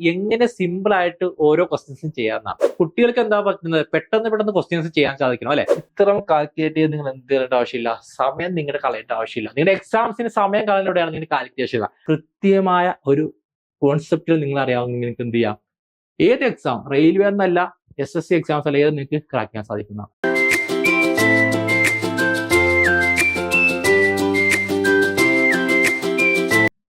എങ്ങനെ സിമ്പിൾ ആയിട്ട് ഓരോ ക്വസ്റ്റ്യൻസും ചെയ്യാമെന്നാണ് കുട്ടികൾക്ക് എന്താ പറ്റുന്നത്? പെട്ടെന്ന് പെട്ടെന്ന് ക്വസ്റ്റ്യൻസ് ചെയ്യാൻ സാധിക്കണം അല്ലെ? ഇത്രയും കാൽക്കുലേറ്റ് ചെയ്ത് നിങ്ങൾ എന്ത് ചെയ്യേണ്ട ആവശ്യമില്ല. സമയം നിങ്ങളുടെ കളയേണ്ട ആവശ്യമില്ല. നിങ്ങളുടെ എക്സാംസിന് സമയം കളയുന്നവിടെയാണ് നിങ്ങൾ കാൽക്കുലേഷൻ ചെയ്യുക കൃത്യമായ ഒരു കോൺസെപ്റ്റിൽ നിങ്ങൾ അറിയാവുന്ന നിങ്ങൾക്ക് എന്ത് ചെയ്യാം? ഏത് എക്സാം റെയിൽവേ എന്നല്ല എസ് എസ് സി എക്സാംസ് അല്ല ഏത് നിങ്ങൾക്ക് ക്രാക്ക് ചെയ്യാൻ സാധിക്കുന്ന?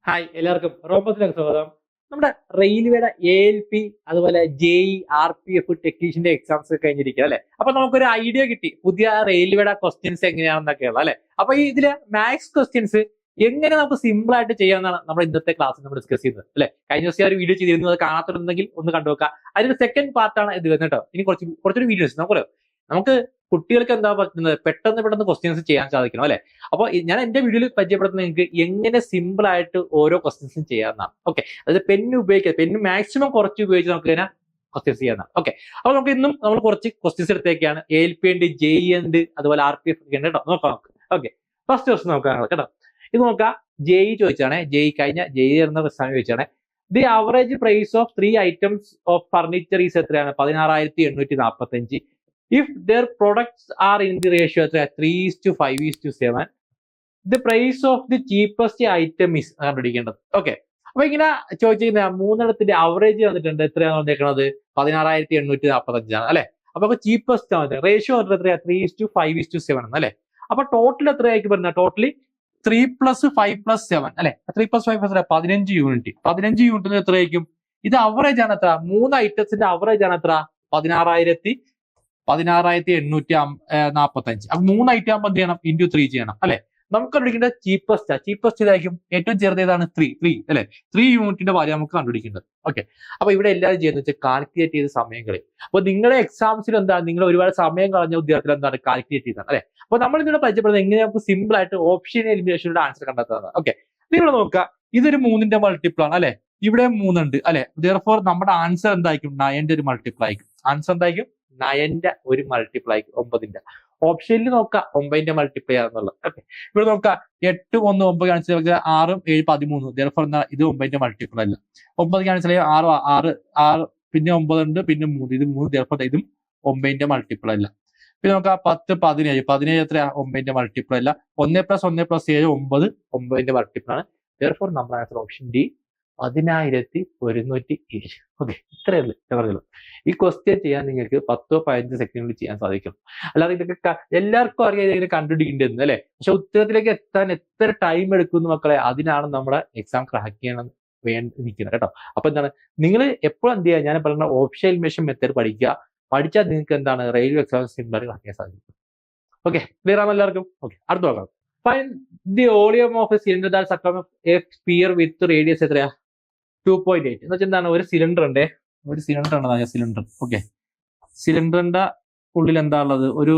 ഹായ് എല്ലാവർക്കും. റോബോസിലേക്ക് സ്വാഗതം. നമ്മുടെ റെയിൽവേയുടെ എ എൽ പി അതുപോലെ J E R P F ടെക്നീഷ്യന്റെ exams ഒക്കെ കഴിഞ്ഞിരിക്കുക അല്ലെ? അപ്പൊ നമുക്കൊരു ഐഡിയ കിട്ടി. പുതിയ റെയിൽവേയുടെ ക്വസ്റ്റ്യൻസ് എങ്ങനെയാണെന്നൊക്കെയുള്ള അല്ലെ? അപ്പൊ ഈ ഇതിലെ മാത്സ് ക്വസ്റ്റ്യൻസ് എങ്ങനെ നമുക്ക് സിമ്പിൾ ആയിട്ട് ചെയ്യാമെന്നാണ് നമ്മൾ ഇന്നത്തെ ക്ലാസ്സിൽ നമ്മൾ ഡിസ്കസ് ചെയ്യുന്നത് അല്ലെ? കഴിഞ്ഞ ദിവസം ഒരു വീഡിയോ ചെയ്തിരുന്നത് അത് കാണാത്തുണ്ടെങ്കിൽ ഒന്ന് കണ്ടു നോക്കുക. അതിന്റെ സെക്കൻഡ് പാർട്ടാണ് ഇത് വരുന്നത് കേട്ടോ. ഇനി കുറച്ച് കുറച്ചൊരു വീഡിയോസ് നമുക്ക് നമുക്ക് കുട്ടികൾക്ക് എന്താ പറ്റുന്നത്? പെട്ടെന്ന് പെട്ടെന്ന് ക്വസ്റ്റ്യൻസ് ചെയ്യാൻ സാധിക്കണം അല്ലെ? അപ്പൊ ഞാൻ എന്റെ വീഡിയോയിൽ പരിചയപ്പെടുത്തുന്നത് നിങ്ങൾക്ക് എങ്ങനെ സിമ്പിൾ ആയിട്ട് ഓരോ ക്വസ്റ്റ്യൻസും ചെയ്യാവുന്നതാണ് ഓക്കെ അതായത് പെന്ന് ഉപയോഗിക്കുക പെന്ന് മാക്സിമം കുറച്ച് ഉപയോഗിച്ച് നമുക്ക് ഇതിനെ ക്വസ്റ്റ്യൻസ് ചെയ്യാവുന്നതാണ് ഓക്കെ അപ്പൊ നമുക്ക് ഇന്നും നമ്മൾ കുറച്ച് ക്വസ്റ്റ്യൻസ് എടുത്തേക്കാണ്. എൽ പി ഉണ്ട് ജെ ഇ ഉണ്ട് അതുപോലെ ആർ പി എഫ് ഒക്കെ ഉണ്ട് കേട്ടോ. നോക്കാം നമുക്ക്. ഓക്കെ ഫസ്റ്റ് ക്വസ്റ്റ്യൻ നോക്കാം കേട്ടോ. ഇത് നോക്കാം. ജെ ഇ ചോദിച്ചാണ്. ജെ ഇ കഴിഞ്ഞ ജെ ഇ എന്ന പ്രസ്ഥാനം ചോദിച്ചാണ്. The average price of three items of furniture is എത്രയാണ്? പതിനാറായിരത്തി എണ്ണൂറ്റി നാൽപ്പത്തി അഞ്ച് if their products are in the ratio എത്ര three is to five is to seven the price of the cheapest item is കണ്ടുപിടിക്കേണ്ടത്. ഓക്കെ അപ്പൊ ഇങ്ങനെ ചോദിച്ചിരിക്കുന്ന മൂന്നെണ്ണത്തിന്റെ അവറേജ് വന്നിട്ടുണ്ട്. എത്രയാണ് വന്നേക്കുന്നത് പതിനാറായിരത്തി എണ്ണൂറ്റി നാൽപ്പത്തഞ്ചാണ് അല്ലെ? അപ്പൊ ചീപ്പസ്റ്റ് ആണ്. റേഷ്യോ വന്നിട്ട് എത്രയാ three is to five is to seven ആണ് അല്ലെ? അപ്പൊ ടോട്ടൽ എത്രയായിരിക്കും വരുന്നത്? Totally three plus five plus seven അല്ലെ? ത്രീ പ്ലസ് ഫൈവ് പ്ലസ് പതിനഞ്ച് യൂണിറ്റ് പതിനഞ്ച് യൂണിറ്റിന് എത്രയായിരിക്കും? ഇത് അവറേജ് ആണ് എത്ര? മൂന്ന് ഐറ്റംസിന്റെ അവറേജ് ആണ് എത്ര? പതിനാറായിരത്തി പതിനാറായിരത്തി എണ്ണൂറ്റി നാൽപ്പത്തി അഞ്ച് അപ്പൊ മൂന്ന് ഐറ്റം ആകുമ്പോൾ എന്ത് ചെയ്യണം? ഇന്റു ത്രീ ചെയ്യണം അല്ലെ? നമുക്ക് കണ്ടുപിടിക്കേണ്ടത് ചീപ്പസ്റ്റ് ചീപ്പസ്റ്റ് ഇതായിരിക്കും. ഏറ്റവും ചെറുത് ഏതാണ് ത്രീ ത്രീ അല്ലെ ത്രീ യൂണിറ്റിന്റെ വാല്യൂ നമുക്ക് കണ്ടുപിടിക്കേണ്ടത്. ഓക്കെ അപ്പൊ ഇവിടെ എല്ലാവരും ചെയ്യുന്നത് വെച്ചാൽ കാൽക്കുലേറ്റ് ചെയ്ത സമയങ്ങളിൽ. അപ്പൊ നിങ്ങളുടെ എക്സാംസിൽ എന്താണ്? നിങ്ങൾ ഒരുപാട് സമയം കളഞ്ഞ വിദ്യാർത്ഥികൾ എന്താണ്? കാൽക്കുലേറ്റ് ചെയ്തത് അല്ലെ? അപ്പൊ നമ്മൾ ഇതിനെ പരിചയപ്പെടുന്നത് എങ്ങനെ നമുക്ക് സിമ്പിൾ ആയിട്ട് ഓപ്ഷൻ എലിമിനേഷനുടെ ആൻസർ കണ്ടെത്തുന്നത് ഓക്കെ നിങ്ങൾ നോക്കുക. ഇതൊരു മൂന്നിന്റെ മൾട്ടിപ്പിൾ ആണ് അല്ലെ? ഇവിടെ മൂന്നുണ്ട് അല്ലെ? ഫോർ നമ്മുടെ ആൻസർ എന്തായിരിക്കും? നയന്റെ ഒരു മൾട്ടിപ്പിൾ ആയിരിക്കും. ആൻസർ എന്തായിരിക്കും? നയന്റെ ഒരു മൾട്ടിപ്ലൈ ഒമ്പതിന്റെ ഓപ്ഷനിൽ നോക്കുക ഒമ്പതിന്റെ മൾട്ടിപ്ലൈ ആണെന്നുള്ളത്. ഓക്കെ ഇവിടെ നോക്കുക എട്ട് ഒന്ന് ഒമ്പത് കാണിച്ചാൽ ആറും ഏഴ് പതിമൂന്ന്. എന്താ? ഇത് ഒമ്പതിന്റെ മൾട്ടിപ്പിൾ അല്ല. ഒമ്പത് കാണിച്ചാൽ ആറ് ആറ് ആറ് പിന്നെ ഒമ്പതുണ്ട് പിന്നെ മൂന്ന്. ഇത് മൂന്ന് ചിലപ്പോൾ ഇതും ഒമ്പതിന്റെ മൾട്ടിപ്പിൾ അല്ല. പിന്നെ നോക്കുക പത്ത് പതിനേഴ്. പതിനേഴ് എത്ര ഒമ്പതിന്റെ മൾട്ടിപ്പിൾ അല്ല. ഒന്ന് പ്ലസ് ഒന്ന് പ്ലസ് ഏഴ് ഒമ്പത് ഒമ്പതിന്റെ മൾട്ടിപ്പിൾ ആണ്. ദർഫോർ നമ്മൾ ആൻസർ ഓപ്ഷൻ ഡി പതിനായിരത്തി ഒരുന്നൂറ്റി ഏഴ്. ഓക്കെ ഇത്രയേ ഉള്ളൂ. ഞാൻ പറഞ്ഞുള്ളൂ ഈ ക്വസ്റ്റ്യൻ ചെയ്യാൻ നിങ്ങൾക്ക് പത്തോ പതിനഞ്ചോ സെക്കൻഡിൽ ചെയ്യാൻ സാധിക്കും. അല്ലാതെ ഇതൊക്കെ എല്ലാവർക്കും അറിയാം ഇങ്ങനെ കണ്ടുപിടിക്കേണ്ടിരുന്നു അല്ലെ? പക്ഷെ ഉത്തരത്തിലേക്ക് എത്താൻ എത്ര ടൈം എടുക്കുന്നു മക്കളെ? അതിനാണ് നമ്മുടെ എക്സാം ക്രാക്ക് ചെയ്യണം വേണ്ടി നിൽക്കുന്നത് കേട്ടോ. അപ്പൊ എന്താണ്? നിങ്ങൾ എപ്പോഴും എന്ത് ചെയ്യുക? ഞാൻ പറഞ്ഞ ഓപ്ഷൻ എലിമിനേഷൻ മെത്തേഡ് പഠിക്കുക. പഠിച്ചാൽ നിങ്ങൾക്ക് എന്താണ്? റെയിൽവേ എക്സാം ക്രാക്ക് ചെയ്യാൻ സാധിക്കും. ഓക്കെ ക്ലിയർ ആണോ എല്ലാവർക്കും? ഓക്കെ അടുത്ത നോക്കാം. Fine the volume of cylinder that succumb a sphere with radius എത്രയാ? ടു പോയിന്റ് എയ്റ്റ് എന്ന് വെച്ചാൽ എന്താണ്? ഒരു സിലിണ്ടർ ഉണ്ട്. ഒരു സിലിണ്ടർ ആണ് സിലിണ്ടർ ഓക്കെ സിലിണ്ടറിന്റെ ഉള്ളിൽ എന്താ ഉള്ളത്? ഒരു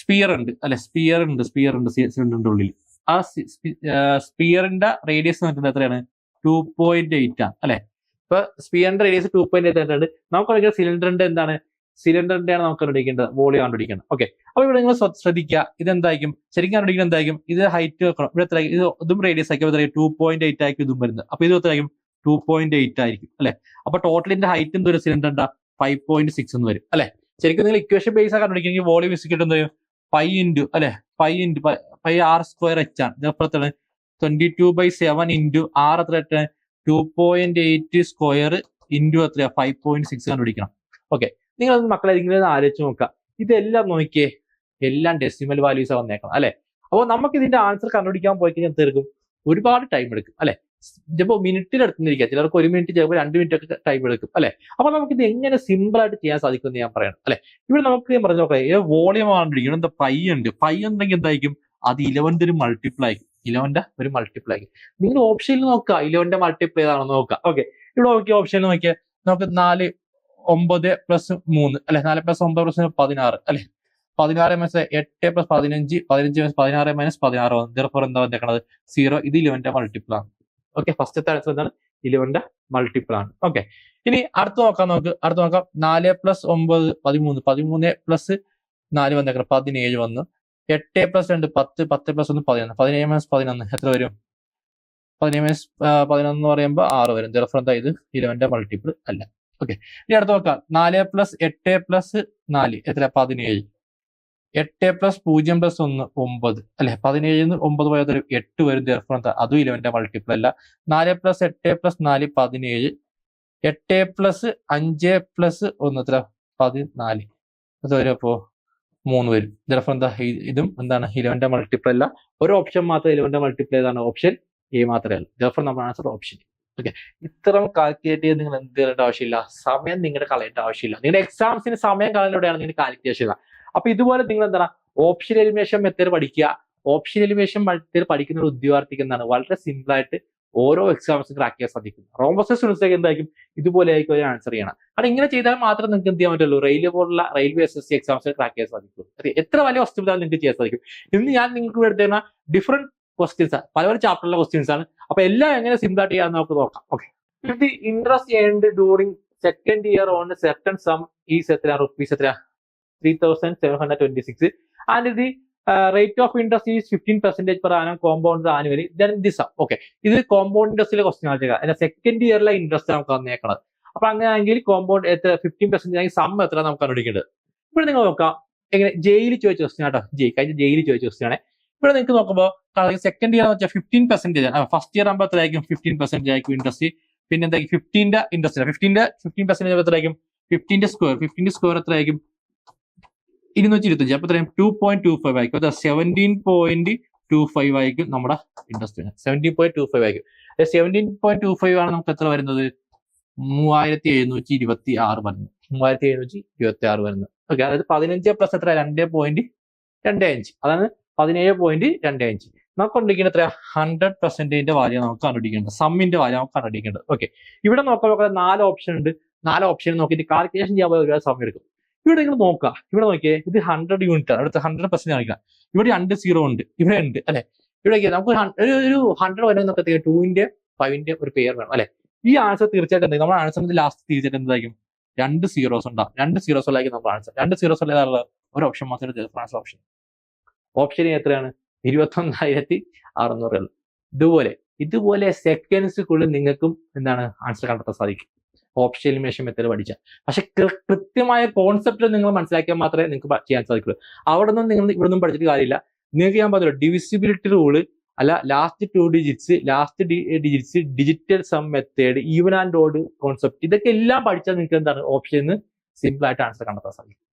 സ്പിയർ ഉണ്ട്. അല്ലെ? സ്പിയർ ഉണ്ട് സ്പിയർ ഉണ്ട് സിലിണ്ടറിന്റെ ഉള്ളിൽ. ആ സ്പിയറിന്റെ റേഡിയസ് നോക്കുന്നത് എത്രയാണ്? ടു പോയിന്റ് എയ്റ്റ് ആണ്. അല്ലെ? ഇപ്പൊ സ്പിയറിന്റെ റേഡിയസ് ടു പോയിന്റ് എയ്റ്റ് ആയിട്ടുണ്ട്. നമുക്കറിയാം സിലിണ്ടറിന്റെ എന്താണ്? സിലിണ്ടറിന്റെ ആണ് നമുക്ക് കണ്ടുപിടിക്കേണ്ടത് വോളിയം കണ്ടുപിടിക്കേണ്ടത്. ഓക്കെ അപ്പൊ ഇവിടെ നിങ്ങൾ ശ്ര- ശ്രദ്ധിക്കുക ഇതെന്തായിരിക്കും? ശരിക്കും കണ്ടുപിടിക്കുന്നത് എന്തായിരിക്കും ഇത് ഹൈറ്റ് വെക്കണം ഇവിടെ എത്ര ഇത് ഇതും റേഡിയസ് ആക്കി എത്രയും ടു പോയിന്റ് എയ്റ്റ് ആയിരിക്കും ഇതും വരുന്നത്. അപ്പൊ ഇത് എത്രയായിരിക്കും? ടു പോയിന്റ് എയ്റ്റ് ആയിരിക്കും അല്ലെ? അപ്പൊ ടോട്ടലിന്റെ ഹൈറ്റ് എന്തൊരു സിലിണ്ടർ ഉണ്ടാ ഫൈവ് പോയിന്റ് സിക്സ് എന്ന് വരും അല്ലെ? ശരിക്കും നിങ്ങൾ ഇക്വേഷൻ ബേസ് ആ കണ്ടുപിടിക്കണമെങ്കിൽ വോളിയം ഫിസിക്കൽ എന്ത് ഫൈവ് ഇന്റു അല്ലെ? Five into five R square H ആണ്. ഇതിനപ്പുറം എത്രയാണ്? Twenty two by seven into R എത്ര two point eight square into എത്രയാ? ഫൈവ് പോയിന്റ് സിക്സ് കണ്ടുപിടിക്കണം. ഓക്കെ നിങ്ങൾ മക്കളെ ഇങ്ങനെ ആലോചിച്ച് നോക്കുക. ഇതെല്ലാം നോക്കിയേ എല്ലാം ഡെസിമൽ വാല്യൂസ് വന്നേക്കണം അല്ലെ? അപ്പോൾ നമുക്ക് ഇതിന്റെ ആൻസർ കണ്ടുപിടിക്കാൻ പോയി കഴിഞ്ഞാൽ തീർക്കും ഒരുപാട് ടൈം എടുക്കും അല്ലെ? ചിലപ്പോൾ മിനിറ്റിൽ എടുത്തിരിക്കുക. ചിലർക്ക് ഒരു മിനിറ്റ് ചിലപ്പോൾ രണ്ട് മിനിറ്റ് ഒക്കെ ടൈം എടുക്കും അല്ലെ? അപ്പൊ നമുക്ക് ഇത് എങ്ങനെ സിമ്പിൾ ആയിട്ട് ചെയ്യാൻ സാധിക്കും എന്ന് ഞാൻ പറയണം അല്ലെ? ഇവിടെ നമുക്ക് ഞാൻ പറഞ്ഞു നോക്കാം. വോളിയം കണ്ടുപിടിക്കണം എന്താ പൈ ഉണ്ട്? പൈ ഉണ്ടെങ്കിൽ എന്തായിരിക്കും അത് ഇലവന്റെ ഒരു മൾട്ടിപ്ലൈ ആയിരിക്കും. ഇലവന്റെ ഒരു മൾട്ടിപ്ലൈ നിങ്ങൾ ഓപ്ഷനിൽ നോക്കുക. ഇലവന്റെ മൾട്ടിപ്ലൈ ആണോ നോക്കുക. ഓക്കെ ഇവിടെ നോക്കിയ ഓപ്ഷനിൽ നോക്കിയാൽ നമുക്ക് നാല് ഒമ്പത് പ്ലസ് മൂന്ന് അല്ലെ നാല് പ്ലസ് ഒമ്പത് പ്ലസ് പതിനാറ് അല്ലെ? പതിനാറ് മൈനസ് എട്ട് പ്ലസ് പതിനഞ്ച് പതിനഞ്ച് മൈനസ് പതിനാറ് മൈനസ് പതിനാറ് വന്നു ദർഫോർ എന്താ വന്നേക്കണത്? സീറോ ഇത് ഇലവന്റെ മൾട്ടിപ്പിൾ ആണ്. ഓക്കെ ഫസ്റ്റത്തെ ആൻസർ എന്താണ്? ഇലവന്റെ മൾട്ടിപ്പിൾ ആണ്. ഓക്കെ ഇനി അടുത്ത് നോക്കാം നമുക്ക്. അടുത്ത് നോക്കാം. നാല് പ്ലസ് ഒമ്പത് പതിമൂന്ന്. പതിമൂന്ന് പ്ലസ് നാല് വന്നേക്കണം പതിനേഴ് വന്നു. എട്ട് പ്ലസ് രണ്ട് പത്ത്. പത്ത് പ്ലസ് ഒന്ന് പതിനൊന്ന്. പതിനേഴ് മൈനസ് പതിനൊന്ന്. എത്ര വരും? പതിനേഴ് മൈനസ് പതിനൊന്ന് പറയുമ്പോൾ ആറ് വരും. ദർഫർ എന്താ ഇത്? ഇലവന്റെ മൾട്ടിപ്പിൾ അല്ല. ഓക്കെ ഇനി അടുത്ത് നോക്കാം. നാല് പ്ലസ് എട്ട് പ്ലസ് നാല്. എത്ര പതിനേഴ്. എട്ട് പ്ലസ് പൂജ്യം പ്ലസ് ഒന്ന് ഒമ്പത്. അല്ലെ? പതിനേഴിന്ന് ഒമ്പത് പോയത് ഒരു എട്ട് വരും. എന്താ? അതും ഇലവന്റെ മൾട്ടിപ്പിൾ അല്ല. നാല് പ്ലസ് എട്ട് പ്ലസ് നാല് പതിനേഴ്. എട്ട് പ്ലസ് അഞ്ച് പ്ലസ് ഒന്ന് എത്ര? പതിനാല്. അത് വരും അപ്പോ മൂന്ന് വരും. ദർഫർ എന്താ? ഇതും എന്താണ്? ഇലവന്റെ മൾട്ടിപ്പിൾ അല്ല. ഒരു ഓപ്ഷൻ മാത്രം ഇലവന്റെ മൾട്ടിപ്പിൾ ഏതാണ്? ഓപ്ഷൻ എ മാത്രമേ ഉള്ളൂ. ദർഫർ നമ്മുടെ ആൻസർ ഓപ്ഷൻ ഓക്കെ ഇത്രയും കാൽക്കുലേറ്റ് ചെയ്ത് നിങ്ങൾ എന്ത് ചെയ്യേണ്ട ആവശ്യമില്ല. സമയം നിങ്ങളുടെ കളയേണ്ട ആവശ്യമില്ല. നിങ്ങളുടെ എക്സാംസിന് സമയം കളയുന്നവിടെയാണ് നിങ്ങൾ കാൽക്കുലേഷൻ അപ്പൊ ഇതുപോലെ നിങ്ങൾ എന്താണ്? ഓപ്ഷൻ എലിമിനേഷൻ മെത്തേഡ് പഠിക്കുക. ഓപ്ഷൻ എലിമിനേഷൻ മെത്തേഡ് പഠിക്കുന്ന ഒരു ഉദ്യോഗാർത്ഥിക്ക് എന്താണ്? വളരെ സിമ്പിൾ ആയിട്ട് ഓരോ എക്സാംസും ക്രാക്ക് ചെയ്യാൻ സാധിക്കും. റോംബസ് സ്റ്റുഡൻസൊക്കെ എന്തായിരിക്കും? ഇതുപോലെ ആയിരിക്കും ഒരു ആൻസർ ചെയ്യണം കാരണം ഇങ്ങനെ ചെയ്താൽ മാത്രം നിങ്ങൾക്ക് എന്ത് ചെയ്യാൻ പറ്റുള്ളൂ? റെയിൽവേ പോലുള്ള railway S S C exams crack ചെയ്യാൻ സാധിക്കും എത്ര വലിയ വസ്തുത നിങ്ങൾക്ക് ചെയ്യാൻ സാധിക്കും? ഇന്ന് ഞാൻ നിങ്ങൾക്ക് എടുത്തുന്ന ഡിഫറെന്റ് ക്വസ്റ്റ്യൻസ് പല പല ചാപ്റ്ററിലെ ക്വസ്റ്റ്യൻസ് ആണ്. അപ്പൊ എല്ലാം എങ്ങനെ സിമ്പിൾ ചെയ്യാന്ന് നമുക്ക് നോക്കാം. Okay the interest earned during second year on second sum is എത്ര? റുപ്പീസ് എത്ര? Three thousand seven hundred twenty six and the rate of interest is fifteen percentage per annum compound annually then this okay ഇത് compound ഇൻട്രസ്റ്റിലെ question ആണ് അതിന്റെ second ഇയറിലെ interest നമുക്ക് വന്നേക്കണത് അപ്പൊ അങ്ങനെയാണെങ്കിൽ compound എത്ര? ഫിഫ്റ്റീൻ പെർസെന്റ് ആണെങ്കിൽ സം എത്ര നമുക്ക് കണ്ടുപിടിക്കേണ്ടത്? ഇവിടെ നിങ്ങൾ നോക്കാം. എങ്ങനെ? ജയിലിൽ ചോദിച്ച ക്വസ്റ്റ്യൻ ആട്ടോ ജയി കഴിഞ്ഞ ജയിലിൽ ചോദിച്ച ക്വസ്റ്റ്യൻ ആണ്. ഇവിടെ നിങ്ങൾക്ക് നോക്കുമ്പോൾ സെക്കൻഡ് ഇയർ എന്ന് വെച്ചാൽ ഫിഫ്റ്റീൻ പെർസെന്റേജ് ആണ് ഫസ്റ്റ് ഇയർ ആകുമ്പോൾ എത്രയായിരിക്കും ഫിഫ്റ്റീൻ പെർസെന്റേജ് ആയിരിക്കും ഇൻട്രസ്റ്റ് പിന്നെ എന്തായിരിക്കും? ഫിഫ്റ്റീന്റെ ഇൻട്രസ്റ്റ് ഫിഫ്റ്റീന്റെ ഫിഫ്റ്റീൻ പെർസെന്റേജ് എത്രയായിരിക്കും ഫിഫ്റ്റീന്റെ സ്ക്വയർ ഫിഫ്റ്റീന്റെ സ്ക്വയർ എത്രയായിരിക്കും? ഇരുന്നൂറ്റി ഇരുപത്തഞ്ച് അപ്പൊ എത്രയും ടു പോയിന്റ് ടു ഫൈവ് ആയിരിക്കും. അതാ സെവന്റീൻ പോയിന്റ് ടു ഫൈവ് ആയിരിക്കും നമ്മുടെ interest seventeen point two five ആയിരിക്കും. സെവന്റീൻ പോയിന്റ് ടു ഫൈവ് ആണ് നമുക്ക് എത്ര വരുന്നത്? മൂവായിരത്തി എഴുന്നൂറ്റി ഇരുപത്തി ആറ് വരുന്നു മൂവായിരത്തി എഴുന്നൂറ്റി ഇരുപത്തി ആറ് വരുന്നത്. ഓക്കെ അതായത് പതിനഞ്ച് പ്ലസ് എത്ര രണ്ട് പോയിന്റ് രണ്ട് അഞ്ച്. അതാണ് പതിനേഴ് പോയിന്റ് രണ്ട് അഞ്ച്. നമുക്ക് കണ്ടുപിടിക്കേണ്ട എത്ര ഹൺഡ്രഡ് പെർസെന്റേജിന്റെ വാല്യൂ നമുക്ക് കണ്ടുപിടിക്കേണ്ടത്. സമ്മിന്റെ വാല്യൂ നമുക്ക് കണ്ടുപിടിക്കേണ്ടത്. ഓക്കെ ഇവിടെ നോക്കുമ്പോൾ നാല് ഓപ്ഷൻ ഉണ്ട്. നാല് ഓപ്ഷൻ നോക്കിയിട്ട് കാൽക്കുലേഷൻ ചെയ്യാൻ പോയി ഒരുപാട് സമയം എടുക്കും. ഇവിടെ നിങ്ങൾ നോക്കുക. ഇവിടെ നോക്കിയേ ഇത് ഹൺഡ്രഡ് യൂണിറ്റ് ആണ്. അടുത്ത ഹൺഡ്രഡ് പെർസെന്റ് കാണിക്കുക. ഇവിടെ രണ്ട് സീറോ ഉണ്ട്. ഇവിടെ ഉണ്ട് അല്ലെ? ഇവിടെ നമുക്ക് ഒരു- ഹൺഡ്രഡ് വരെ നമുക്ക് ടൂവിന്റെ ഫൈവിന്റെ ഒരു പേർ വേണം അല്ലെ? ഈ ആൻസർ തീർച്ചയായിട്ടും നമ്മുടെ ആൻസറിന്റെ ലാസ്റ്റ് തീർച്ചയായിട്ടും എന്തായിരിക്കും? രണ്ട് സീറോസ് ഉണ്ടാവും. രണ്ട് സീറോസ് ഉള്ളതായിരിക്കും നമ്മുടെ ആൻസർ രണ്ട് സീറോസ് ഉള്ള ഒരു ഓപ്ഷൻ മാത്രമേ ആൻസർ ഓപ്ഷൻ ഓപ്ഷൻ എത്രയാണ്? ഇരുപത്തൊന്നായിരത്തി അറുന്നൂറ് ഉള്ളു ഇതുപോലെ ഇതുപോലെ സെക്കൻഡ്സുക്കുള്ളിൽ നിങ്ങൾക്കും എന്താണ് ആൻസർ കണ്ടെത്താൻ സാധിക്കും. ഓപ്ഷൻ എലിമിനേഷൻ മെത്തേഡ് പഠിച്ചാൽ. പക്ഷെ കൃത്യമായ കോൺസെപ്റ്റ് നിങ്ങൾ മനസ്സിലാക്കിയാൽ മാത്രമേ നിങ്ങൾക്ക് ചെയ്യാൻ സാധിക്കുള്ളൂ. അവിടെ നിന്ന് നിങ്ങൾ ഇവിടെ നിന്നും പഠിച്ചിട്ട് കാര്യമില്ല. നിങ്ങൾക്ക് ഞാൻ പറഞ്ഞല്ലോ ഡിവിസിബിലിറ്റി റൂൾ അല്ല last two digits last digits digital sum method even and odd concept ഇതൊക്കെ എല്ലാം പഠിച്ചാൽ നിങ്ങൾക്ക് എന്താണ് ഓപ്ഷൻ സിമ്പിൾ ആയിട്ട് ആൻസർ കണ്ടെത്താൻ സാധിക്കും.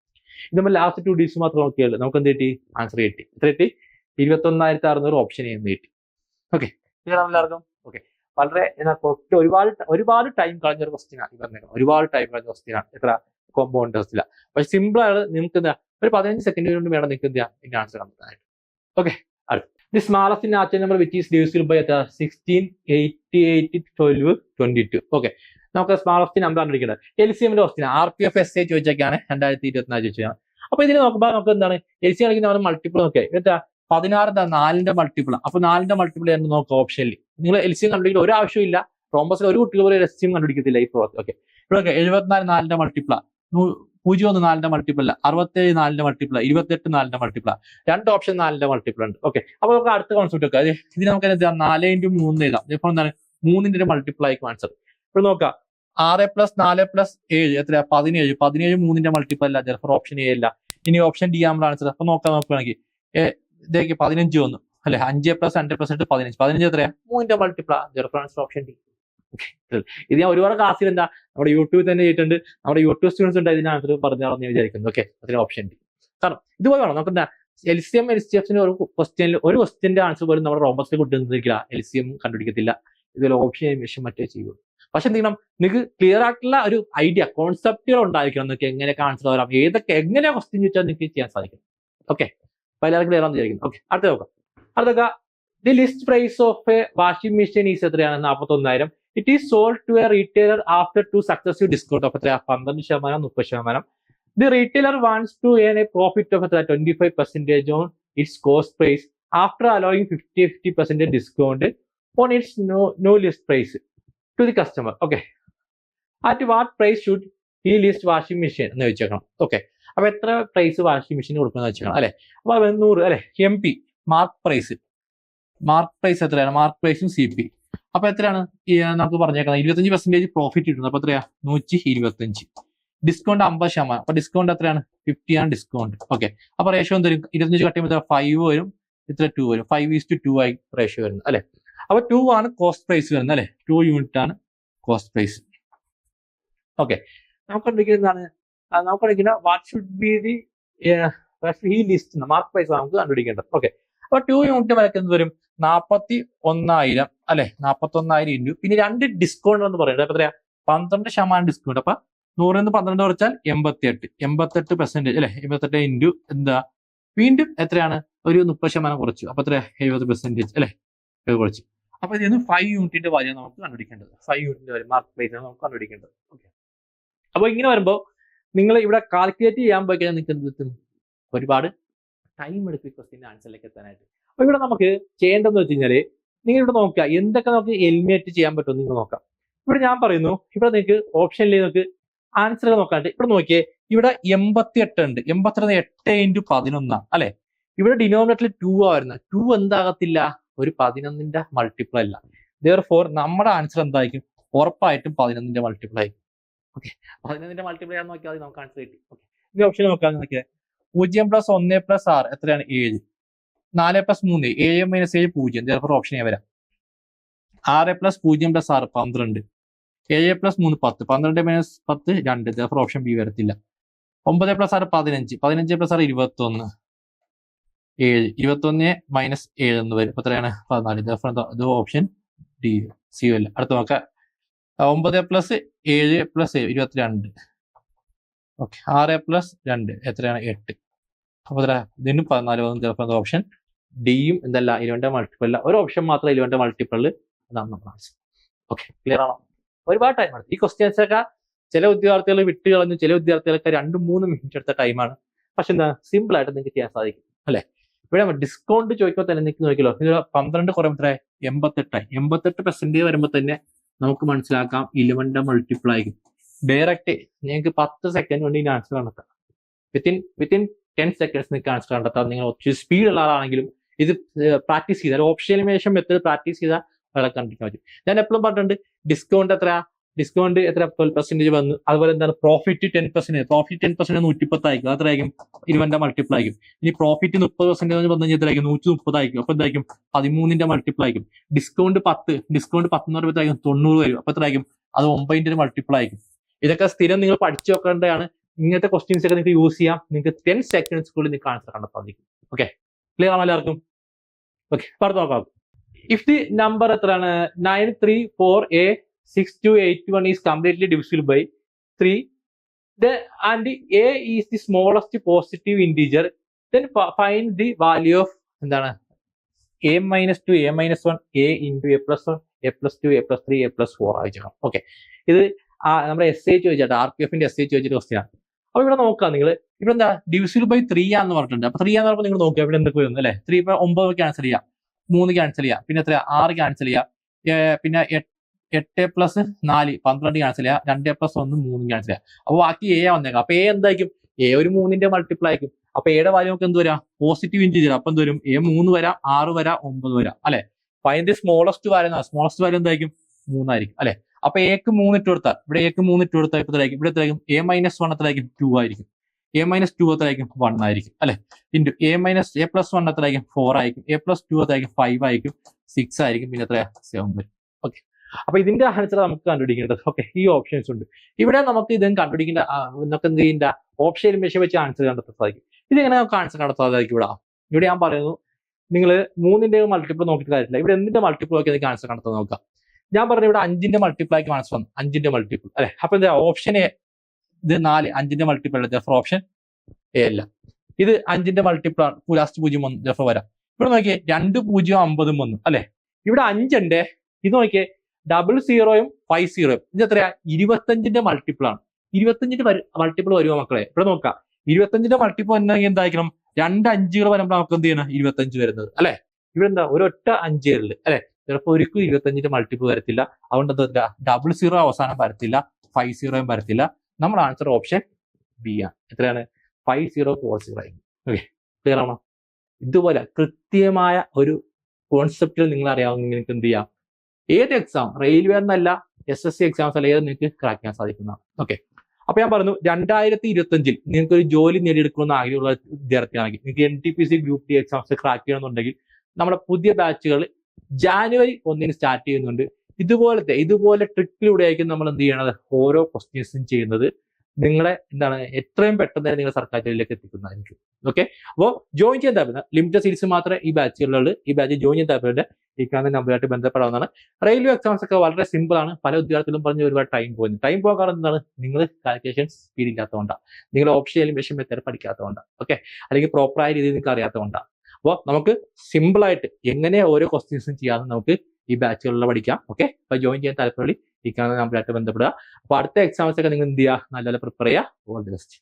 ഇത് നമ്മൾ ലാസ്റ്റ് ടു ഡീസ് മാത്രം നോക്കിയാൽ നമുക്ക് എന്ത് കിട്ടി? ആൻസർ കിട്ടി. എത്ര കിട്ടി? ഇരുപത്തി ഒന്നായിരത്തി അറുന്നൂറ് ഓപ്ഷൻ എന്ന് കിട്ടി ഓക്കെ എല്ലാവർക്കും? ഓക്കെ വളരെ എന്നാ തൊട്ട് ഒരുപാട് ഒരുപാട് ടൈം കളഞ്ഞ ഒരു ക്വസ്റ്റിനാണ് ഈ പറഞ്ഞേക്കുന്നത്. ഒരുപാട് ടൈം കളഞ്ഞ ക്വസ്റ്റിനാണ് എത്ര? കോമ്പൗണ്ട് ടെസ്റ്റില്ല പക്ഷെ സിമ്പിൾ ആണ്. നിങ്ങൾക്ക് എന്താ? ഒരു പതിനഞ്ച് സെക്കൻഡ് കൊണ്ട് വേണം നിങ്ങൾക്ക് എന്താ? ഇതിന്റെ ആൻസർ കണ്ടെത്താനായിട്ട്. Okay the smallest natural number which is divisible by എത്ര sixteen eighty eight twelve twenty two okay നമുക്ക് സ്മാൾ സ്മാളസ്റ്റ് നമ്പർ കണ്ടിരിക്കുന്നത് എൽ സി എമ്മിന്റെ question R P F S A ചോദിച്ചൊക്കെയാണ് രണ്ടായിരത്തി ഇരുപത്തിനാല് ചോദിച്ചത്. അപ്പൊ ഇതിന് നോക്കുമ്പോൾ നമുക്ക് എന്താണ്? എൽ സി നമ്മൾ മൾട്ടിപ്പിൾ നോക്കിയാൽ എന്താ പതിനാറ് നാലിന്റെ മൾട്ടിപ്പിൾ അപ്പൊ നാലിന്റെ മൾട്ടിപ്പിൾ എന്ന് നോക്കുക? ഓപ്ഷനിൽ നിങ്ങൾ എൽ സി കണ്ടുപിടിക്കുന്ന ഒരു ആവശ്യമില്ല റോംബസിൽ ഒരു കുട്ടികൾ പോലും എൽ സി എം കണ്ടുപിടിക്കത്തില്ല ഈ പ്രോത്ത് ഓക്കെ ഇവിടെ എഴുപത്തിനാല് നാലിന്റെ മൾട്ടിപ്പിൾ പൂജ്യം ഒന്ന് നാലിന്റെ മൾട്ടിപ്പിൾ അറുപത്തേഴ് നാലിന്റെ മൾട്ടിപ്പിൾ ഇരുപത്തെട്ട് നാലിന്റെ മൾട്ടിപ്പിൾ രണ്ട് ഓപ്ഷൻ നാലിന്റെ മൾട്ടിപ്പിൾ ഉണ്ട്. ഓക്കെ അപ്പൊ നമുക്ക് അടുത്ത കോൺസെപ്റ്റ് ഇത് ഇതിന് നമുക്ക് എന്താ നാല് ഇന്റു മൂന്ന് എഴുതാം. ഇപ്പോൾ എന്താണ്? മൂന്നിന്റെ മൾട്ടിപ്പിൾ ആയിരിക്കും ആൻസർ ഇപ്പോൾ നോക്കാം. ആറ് പ്ലസ് നാല് പ്ലസ് ഏഴ് എത്രയാ? പതിനേഴ്. പതിനേഴ് മൂന്നിന്റെ മൾട്ടിപ്പിൾ അല്ല. ചിലപ്പോൾ ഓപ്ഷൻ എ അല്ല. ഇനി ഓപ്ഷൻ ഡി ആകുമ്പോൾ ആൻസർ അപ്പൊ നോക്കാം നോക്കുകയാണെങ്കിൽ ഇതേക്ക് പതിനഞ്ച് വന്നു. അല്ലെ? അഞ്ച് പ്ലസ് രണ്ട് പ്ലസ് എട്ട് പതിനഞ്ച്. പതിനഞ്ച് എത്രയാ? മൂന്നിന്റെ മൾട്ടിപ്പിൾ ചിലപ്പോൾ ആൻസർ ഓപ്ഷൻ ഡി ഇത് ഞാൻ ഒരുപാട് ക്ലാസ്സിൽ എന്താ? നമ്മുടെ യൂട്യൂബിൽ തന്നെ ചെയ്തിട്ടുണ്ട്. നമ്മുടെ യൂട്യൂബ് സ്റ്റുഡൻസ് ഉണ്ട്. ഇതിന് ആൻസർ പറഞ്ഞാണെന്ന് ഞാൻ വിചാരിക്കുന്നു. ഓക്കെ അതിന് ഓപ്ഷൻ ഡി കാരണം ഇതുപോലെ വേണം. നമുക്ക് എന്താ? L C M L C ഒരു ക്വസ്റ്റ്യനിൽ ഒരു ക്വസ്റ്റ്യന്റെ ആൻസർ പോലും നമ്മുടെ റോബോട്ട്സിൽ കൊണ്ടുവന്നിരിക്കില്ല എൽ സി എം കണ്ടുപിടിക്കത്തില്ല. ഇതുപോലെ ഓപ്ഷൻ മെഷീൻ മറ്റേ ചെയ്യുള്ളൂ. പക്ഷെ എന്ത് ചെയ്യണം? നിങ്ങൾക്ക് ക്ലിയർ ആയിട്ടുള്ള ഒരു ഐഡിയ കോൺസെപ്റ്റുകൾ ഉണ്ടായിരിക്കണം നിങ്ങൾക്ക് എങ്ങനെ ആൻസർ വരാം ഏതൊക്കെ എങ്ങനെ ക്വസ്റ്റ്യൻ ചോദിച്ചാൽ നിങ്ങൾക്ക് ചെയ്യാൻ സാധിക്കും. ഓക്കെ അപ്പൊ എല്ലാവർക്കും ക്ലിയർ ആണെന്ന് വിചാരിക്കുന്നു. ഓക്കെ അടുത്ത നോക്കാം. അടുത്തൊക്കെ the list price of a washing machine is എത്രയാണ് നാൽപ്പത്തി ഒന്നായിരം it is sold to a retailer after two successive discount of എത്ര പന്ത്രണ്ട് ശതമാനം മുപ്പത് ശതമാനം. The retailer wants to earn a profit of എത്ര twenty five percentage on its cost price after allowing fifty fifty percentage discount on its no no list price to the customer okay at what price should ഈ list washing machine എന്ന് വെച്ചേക്കണം okay അപ്പൊ എത്ര price washing machine കൊടുക്കുന്നത് വെച്ചേക്കണം അല്ലെ? അപ്പൊ നൂറ് അല്ലെ? M P mark price mark price എത്രയാണ്? മാർക്ക് പ്രൈസും സി പി അപ്പൊ എത്രയാണ്? നമുക്ക് പറഞ്ഞേക്കുന്നത് ഇരുപത്തഞ്ച് പെർസെന്റേജ് പ്രോഫിറ്റ് കിട്ടുന്നത് അപ്പൊ എത്രയാ? നൂറ്റി ഇരുപത്തഞ്ച്. ഡിസ്കൗണ്ട് അമ്പത് ശതമാനം. അപ്പൊ ഡിസ്കൗണ്ട് എത്രയാണ്? ഫിഫ്റ്റി ആണ് ഡിസ്കൗണ്ട് ഓക്കെ അപ്പൊ റേഷ്യോ എന്ത് ഇരുപത്തഞ്ച് കട്ട് ചെയ്യുമ്പോൾ ഫൈവ് വരും. ഇത്ര ടു വരും. ഫൈവ് ഈസ് ടു ടു ആയി റേഷ്യോ വരുന്നത് അല്ലെ? അപ്പൊ ടു ആണ് കോസ്റ്റ് പ്രൈസ് വരുന്നത് അല്ലെ? ടു യൂണിറ്റ് ആണ് കോസ്റ്റ് പ്രൈസ് ഓക്കെ നമുക്ക് എന്താണ് നമുക്ക് കണ്ടുപിടിക്കുന്ന വാട്ട് ഷുഡ് ബി ദി ഈ ലിസ്റ്റ് മാർക്ക് പ്രൈസ് നമുക്ക് കണ്ടുപിടിക്കേണ്ടത്. ഓക്കെ അപ്പൊ ടു യൂണിറ്റ് വിലക്ക് എന്ത് വരും? നാപ്പത്തി ഒന്നായിരം അല്ലെ? നാപ്പത്തി ഒന്നായിരം ഇന്റു പിന്നെ രണ്ട് ഡിസ്കൗണ്ട് എന്ന് പറയുന്നത് അപ്പൊ എത്രയാ പന്ത്രണ്ട് ശതമാനം ഡിസ്കൗണ്ട് അപ്പൊ നൂറിൽ നിന്ന് പന്ത്രണ്ട് കുറച്ചാൽ എൺപത്തി എട്ട് എൺപത്തെട്ട് പെർസെന്റേജ് അല്ലെ? എൺപത്തെട്ട് ഇന്റു എന്താ? വീണ്ടും എത്രയാണ്? ഒരു മുപ്പത് ശതമാനം കുറച്ചു. അപ്പൊ എത്രയാ എഴുപത് പെർസെന്റേജ് അല്ലെ? കുറച്ച്. അപ്പൊ ഇതിൽ നിന്ന് ഫൈവ് യൂണിറ്റിന്റെ വാല്യൂ നമുക്ക് കണ്ടുപിടിക്കേണ്ടത്. ഫൈവ് യൂണിറ്റിന്റെ വാല്യൂ മാർക്ക് ആണ് നമുക്ക് കണ്ടുപിടിക്കേണ്ടത്. ഓക്കെ അപ്പൊ ഇങ്ങനെ വരുമ്പോൾ നിങ്ങൾ ഇവിടെ കാൽക്കുലേറ്റ് ചെയ്യാൻ പോയി കഴിഞ്ഞാൽ നിങ്ങൾക്ക് എന്ത് ഒരുപാട് ടൈം എടുക്കും ക്വസ്റ്റിന്റെ ആൻസറിലേക്ക് എത്താനായിട്ട്. അപ്പൊ ഇവിടെ നമുക്ക് ചെയ്യേണ്ടതെന്ന് വെച്ച് കഴിഞ്ഞാൽ നിങ്ങൾ ഇവിടെ നോക്കുക എന്തൊക്കെ നമുക്ക് എലിമിനേറ്റ് ചെയ്യാൻ പറ്റും നിങ്ങൾ നോക്കാം ഇവിടെ ഞാൻ പറയുന്നു ഇവിടെ നിങ്ങൾക്ക് ഓപ്ഷനിൽ നിങ്ങൾക്ക് ആൻസർ നോക്കാണ്ട് ഇവിടെ നോക്കിയേ ഇവിടെ എൺപത്തി എട്ട് ഉണ്ട്. എൺപത്തി എട്ട് ഇന്റു പതിനൊന്നാണ് അല്ലെ? ഇവിടെ ഡിനോമിനേറ്ററിൽ ടു ആ വരുന്നത്. ടു എന്താകത്തില്ല? ഒരു പതിനൊന്നിന്റെ മൾട്ടിപ്പിൾ അല്ല. ദർ ഫോർ നമ്മുടെ ആൻസർ എന്തായിരിക്കും? ഉറപ്പായിട്ടും പതിനൊന്നിന്റെ മൾട്ടിപ്പിൾ ആയിരിക്കും. ഓക്കെ പതിനൊന്നിന്റെ മൾട്ടിപ്പിൾ ആണെന്ന് നോക്കിയാൽ നമുക്ക് ആൻസർ കിട്ടി. ഓക്കെ ഈ ഓപ്ഷൻ നോക്കാൻ നോക്കിയാൽ പൂജ്യം പ്ലസ് ഒന്ന് പ്ലസ് ആറ് എത്രയാണ്? ഏഴ്. നാല് പ്ലസ് മൂന്ന് ഏഴ് മൈനസ് ഏഴ് പൂജ്യം. ദർ ഓപ്ഷൻ ഞാൻ വരാം. ആറ് പ്ലസ് പൂജ്യം പ്ലസ് ആറ് പന്ത്രണ്ട്. ഏഴ് പ്ലസ് മൂന്ന് പത്ത്. പന്ത്രണ്ട് മൈനസ് പത്ത് രണ്ട്. ദർ ഓപ്ഷൻ ബി വരത്തില്ല. ഒമ്പത് പ്ലസ് ആറ് പതിനഞ്ച്. പതിനഞ്ച് പ്ലസ് ആറ് ഇരുപത്തി ഒന്ന് ഏഴ് ഇരുപത്തി ഒന്ന് മൈനസ് ഏഴ് എന്ന് വരും. അപ്പൊ എത്രയാണ്? പതിനാല്. ഓപ്ഷൻ ഡി സി അല്ല അടുത്ത നോക്ക. ഒമ്പത് പ്ലസ് ഏഴ് പ്ലസ് ഏഴ് ഇരുപത്തിരണ്ട്. ഓക്കെ ആറ് പ്ലസ് രണ്ട്. എത്രയാണ്? എട്ട്. അപ്പൊ എത്ര ഇതിനും പതിനാല് ചിലപ്പോൾ ഓപ്ഷൻ ഡിയും എന്തല്ല ഇലവന്റെ മൾട്ടിപ്പിൾ അല്ല. ഒരു ഓപ്ഷൻ മാത്രം ഇലവന്റെ മൾട്ടിപ്പിൾ അതാണ് നമ്മൾ ആൻസർ ഓക്കെ ക്ലിയർ ആണോ? ഒരുപാട് ടൈം എടുത്തു ഈ ക്വസ്റ്റ്യൻസ് ഒക്കെ ചില വിദ്യാർത്ഥികൾ വിട്ട് കളഞ്ഞു. ചില വിദ്യാർത്ഥികൾക്ക് രണ്ടും മൂന്നും മിനിറ്റ് എടുത്ത ടൈമാണ് പക്ഷെ എന്താ? സിമ്പിൾ ആയിട്ട് നിങ്ങൾക്ക് ചെയ്യാൻ സാധിക്കും. അല്ലെ? ഇവിടെ ഡിസ്കൗണ്ട് ചോദിക്കുമ്പോൾ തന്നെ നിൽക്കുന്ന നോക്കിയല്ലോ ഇത് പന്ത്രണ്ട് കുറവ് എത്ര എൺപത്തെട്ടായി. എൺപത്തെട്ട് പെർസെന്റേജ് വരുമ്പോൾ തന്നെ നമുക്ക് മനസ്സിലാക്കാം ഇലവന്റെ മൾട്ടിപ്ലൈ ആയിരിക്കും. ഡയറക്റ്റ് നിങ്ങൾക്ക് പത്ത് സെക്കൻഡ് കൊണ്ട് ഇനി ആൻസർ കണ്ടെത്താം. വിത്തിൻ വിത്തിൻ ടെൻ സെക്കൻഡ്സ് നിങ്ങൾക്ക് ആൻസർ കണ്ടെത്താം. നിങ്ങൾ ഒത്തിരി സ്പീഡ് ഉള്ള ആളാണെങ്കിലും ഇത് പ്രാക്ടീസ് ചെയ്താൽ ഓപ്ഷൻ എലിമിനേഷൻ മെത്തേഡ് പ്രാക്ടീസ് ചെയ്താൽ വളരെ കണ്ടിരിക്കാൻ പറ്റും ഞാൻ എപ്പോഴും പറഞ്ഞിട്ടുണ്ട് ഡിസ്കൗണ്ട് എത്ര ഡിസ്കൗണ്ട് എത്ര? ട്വൽവ് പെർസെന്റേജ് വന്നു. അതുപോലെ എന്താണ്? Profit ten percent profit ten percent നൂറ്റിപ്പത്തായിരിക്കും അത്രയായിരിക്കും ഇരുപതിന്റെ മൾട്ടിപ്പിൾ ആയിരിക്കും. ഇനി പ്രോഫിറ്റ് മുപ്പത് പെർസെന്റേജ് വന്നു കഴിഞ്ഞാൽ എത്രയായിരിക്കും? നൂറ്റി മുപ്പതായിരിക്കും അപ്പൊ എന്തായിരിക്കും? പതിമൂന്നിന്റെ മൾട്ടിപ്പിൾ ആയിരിക്കും. ഡിസ്കൗണ്ട് പത്ത്. ഡിസ്കൗണ്ട് പത്ത് എന്ന് പറയുമ്പോഴത്തേക്കും തൊണ്ണൂറ് വരും. അപ്പൊ എത്രയായിരിക്കും? അത് ഒമ്പതിന്റെ മൾട്ടിപ്പിൾ ആയിരിക്കും. ഇതൊക്കെ സ്ഥിരം നിങ്ങൾ പഠിച്ചു വെക്കേണ്ടതാണ് ഇങ്ങനത്തെ ക്വസ്റ്റ്യൻസ് ഒക്കെ നിങ്ങൾക്ക് യൂസ് ചെയ്യാം. നിങ്ങൾക്ക് ടെൻ സെക്കൻഡ്സ്ക്കുള്ളിൽ നിങ്ങൾക്ക് ആൻസർ കണ്ടെത്താൻ സാധിക്കും. ഓക്കെ ക്ലിയർ ആണോ എല്ലാവർക്കും? ഓക്കെ പറഞ്ഞു നോക്കാം ഇഫ് ദി നമ്പർ എത്രയാണ്? Nine three four A six two eight one is completely divisible by three and A is the smallest positive integer then find the value of എന്താണ്? A minus two A minus one A into A plus one A plus two A plus three A plus four ആയിക്കണം okay ഇത് ആ നമ്മുടെ S A ചോദിച്ചാട്ട് R P എഫിന്റെ S A ചോദിച്ചിട്ട് question ആണ്. അപ്പൊ ഇവിടെ നോക്കാം നിങ്ങൾ ഇവിടെ എന്താ? ഡിവിസിബിൾ ബൈ ത്രീ ആന്ന് പറഞ്ഞിട്ടുണ്ട്. അപ്പൊ ത്രീ ആന്ന് പറയുമ്പോൾ നിങ്ങൾ നോക്കുക ഇവിടെ എന്തൊക്കെ വരുന്നു അല്ലെ? ത്രീ ഇപ്പൊ ഒമ്പത് ക്യാൻസൽ ചെയ്യാം. മൂന്ന് ക്യാൻസൽ ചെയ്യാം. പിന്നെ എത്ര ആറ് ക്യാൻസൽ ചെയ്യാം. പിന്നെ എട്ട് പ്ലസ് നാല്. പന്ത്രണ്ട് ക്യാൻസൽ ചെയ്യാം. രണ്ട് പ്ലസ് ഒന്ന് മൂന്ന് ക്യാൻസൽ ചെയ്യാം. അപ്പൊ ബാക്കി എ വന്നേക്കാം. അപ്പൊ എ എന്തായിരിക്കും? എ ഒരു മൂന്നിന്റെ മൾട്ടിപ്ലൈ ആയിരിക്കും. അപ്പൊ എയുടെ വാല്യൂ നമുക്ക് എന്ത് വരാം? പോസിറ്റീവ് ഇന്റീജർ അപ്പൊ എന്ത് വരും? എ മൂന്ന് വരാം ആറ് വരാം ഒമ്പത് വരാം. അല്ലെ? The smallest value smallest value എന്തായിരിക്കും? മൂന്നായിരിക്കും. അല്ലെ? അപ്പൊ എക്ക് മൂന്ന് ഇട്ട് കൊടുത്താൽ ഇവിടെ എക്ക് മൂന്ന് ഇട്ട് കൊടുത്താൽ ഇപ്പൊ എത്രയായിരിക്കും? ഇവിടെ എത്രയായിരിക്കും? എ മൈനസ് വൺ എത്രയായിരിക്കും? ടു ആയിരിക്കും. എ മൈനസ് ടു എത്രയായിരിക്കും? വൺ ആയിരിക്കും. അല്ലെ? Into A minus A plus one എത്രയായിരിക്കും? ഫോർ ആയിരിക്കും. എ പ്ലസ് ടു എത്രയായിരിക്കും? ഫൈവ് ആയിരിക്കും. സിക്സ് ആയിരിക്കും. പിന്നെ എത്രയാ? സെവൻ വരും. ഓക്കെ അപ്പൊ ഇതിന്റെ ആൻസർ നമുക്ക് കണ്ടുപിടിക്കേണ്ടത്. ഓക്കെ ഈ ഓപ്ഷൻസ് ഉണ്ട്. ഇവിടെ നമുക്ക് ഇതും കണ്ടുപിടിക്കേണ്ട ഓപ്ഷൻ മെഷീൻ വെച്ച് ആൻസർ കണ്ടെത്താൻ സാധിക്കും. ഇതെങ്ങനെ നമുക്ക് ആൻസർ കണ്ടെത്താൻ സാധിക്കും ഇവിടെ? ഇവിടെ ഞാൻ പറയുന്നു നിങ്ങൾ മൂന്നിന്റെ മൾട്ടിപ്പിൾ നോക്കിയിട്ട് കാര്യമില്ല. ഇവിടെ എന്തിന്റെ മൾട്ടിപ്പിൾ നോക്കി നിങ്ങൾക്ക് ആൻസർ കണ്ടെത്താൻ നോക്കാം. ഞാൻ പറഞ്ഞു ഇവിടെ അഞ്ചിന്റെ മൾട്ടിപ്പിൾ ആക്കി ആൻസർ വന്നു. അഞ്ചിന്റെ മൾട്ടിപ്പിൾ അല്ലെ? അപ്പൊ എന്താ ഓപ്ഷൻ ഇത് നാല് അഞ്ചിന്റെ മൾട്ടിപ്പിൾ അല്ല ഓപ്ഷൻ എ അല്ല. ഇത് അഞ്ചിന്റെ മൾട്ടിപ്പിൾ ആണ്. ലാസ്റ്റ് പൂജ്യം വന്നു ജഫർ വരാം. ഇവിടെ നോക്കിയേ രണ്ട് പൂജ്യം അമ്പതും വന്നു അല്ലെ? ഇവിടെ അഞ്ചുണ്ട്. ഇത് നോക്കിയേ ഡബിൾ സീറോയും ഫൈവ് സീറോയും ഇത് എത്രയാ? ഇരുപത്തഞ്ചിന്റെ മൾട്ടിപ്പിൾ ആണ്. ഇരുപത്തഞ്ചിന്റെ മൾട്ടിപ്പിൾ വരുമോ മക്കളെ? ഇവിടെ നോക്കാം. ഇരുപത്തഞ്ചിന്റെ മൾട്ടിപ്പിൾ വന്നെങ്കിൽ എന്തായിരിക്കണം? രണ്ട് അഞ്ചുകൾ വരുമ്പോൾ നമുക്ക് എന്ത് ചെയ്യണം? ഇരുപത്തഞ്ച് വരുന്നത്. അല്ലെ? ഇവിടെ എന്താ? ഒരൊറ്റ അഞ്ച് അഞ്ചുകളിൽ അല്ലെ? ചിലപ്പോൾ ഒരിക്കലും ഇരുപത്തഞ്ചിന്റെ മൾട്ടിപ്പിൾ വരത്തില്ല. അതുകൊണ്ട് എന്താ ഡബിൾ സീറോ അവസാനം വരത്തില്ല. ഫൈവ് സീറോയും വരത്തില്ല. നമ്മുടെ ആൻസർ ഓപ്ഷൻ ബി ആണ്. എത്രയാണ്? ഫൈവ് സീറോ ഫോർ സീറോ ആയിരിക്കും ഓക്കെ ക്ലിയർ ആണോ? ഇതുപോലെ കൃത്യമായ ഒരു കോൺസെപ്റ്റിൽ നിങ്ങൾ അറിയാവുന്ന നിങ്ങൾക്ക് എന്ത് ചെയ്യാം? ഏത് എക്സാം റെയിൽവേ എന്നല്ല എസ് എസ് സി എക്സാംസ് അല്ല ഏത് നിങ്ങൾക്ക് ക്രാക്ക് ചെയ്യാൻ സാധിക്കുന്നതാണ് ഓക്കെ അപ്പൊ ഞാൻ പറഞ്ഞു രണ്ടായിരത്തി ഇരുപത്തി അഞ്ചിൽ നിങ്ങൾക്ക് ഒരു ജോലി നേടിയെടുക്കണമെന്ന് ആഗ്രഹമുള്ള വിദ്യാർത്ഥിയാണെങ്കിൽ നിങ്ങൾക്ക് N T P C group D exams crack ചെയ്യണമെന്നുണ്ടെങ്കിൽ നമ്മുടെ പുതിയ ബാച്ചുകൾ ജാനുവരി ഒന്നിന് സ്റ്റാർട്ട് ചെയ്യുന്നുണ്ട്. ഇതുപോലത്തെ ഇതുപോലെ ട്രിക്കിലൂടെ ആയിരിക്കും നമ്മൾ എന്ത് ചെയ്യണത്? ഓരോ ക്വസ്റ്റ്യൻസും ചെയ്യുന്നത്. നിങ്ങളെ എന്താണ് എത്രയും പെട്ടെന്ന് തന്നെ നിങ്ങൾ സർക്കാർ ജോലിയിലേക്ക് എത്തിക്കുന്നതായിരിക്കും ഓക്കെ അപ്പോൾ ജോയിൻ ചെയ്യാൻ താല്പര്യം ലിമിറ്റഡ് സീറ്റ്സ് മാത്രമേ ഈ ബാച്ചുകളിലുള്ളൂ ഈ ബാച്ച് ജോയിൻ ചെയ്യാൻ താല്പര്യം ഈ കാണുന്ന നമ്പറായിട്ട് ബന്ധപ്പെടാവുന്നതാണ്. റെയിൽവേ എക്സാംസ് ഒക്കെ വളരെ സിമ്പിൾ ആണ്. പല വിദ്യാർത്ഥികളും പറഞ്ഞ് ഒരുപാട് ടൈം പോകുന്നു ടൈം പോകാൻ കാരണം എന്താണ്? നിങ്ങൾ കാൽക്കുലേഷൻ സ്പീഡ് ഇല്ലാത്തതുകൊണ്ടാണ് നിങ്ങൾ ഓപ്ഷൻ എലിമിനേഷൻ മെത്തേഡ് പഠിക്കാത്തതുകൊണ്ടാണ് ഓക്കെ അല്ലെങ്കിൽ പ്രോപ്പറായ രീതിയിൽ നിങ്ങൾക്ക് അറിയാത്തതുകൊണ്ടാണ് അപ്പോൾ നമുക്ക് സിമ്പിളായിട്ട് എങ്ങനെ ഓരോ ക്വസ്റ്റ്യൻസും ചെയ്യാമെന്ന് നമുക്ക് ഈ ബാച്ചുകളിൽ പഠിക്കാം. ഓക്കെ അപ്പൊ ജോയിൻ ചെയ്യാൻ താല്പര്യം ഈ കാണുന്ന നമ്പറായിട്ട് ബന്ധപ്പെടുക. അപ്പൊ അടുത്ത എക്സാംസ് ഒക്കെ നിങ്ങൾ എന്ത് ചെയ്യുക? നല്ലപോലെ പ്രിപ്പയർ ചെയ്യുക. All the best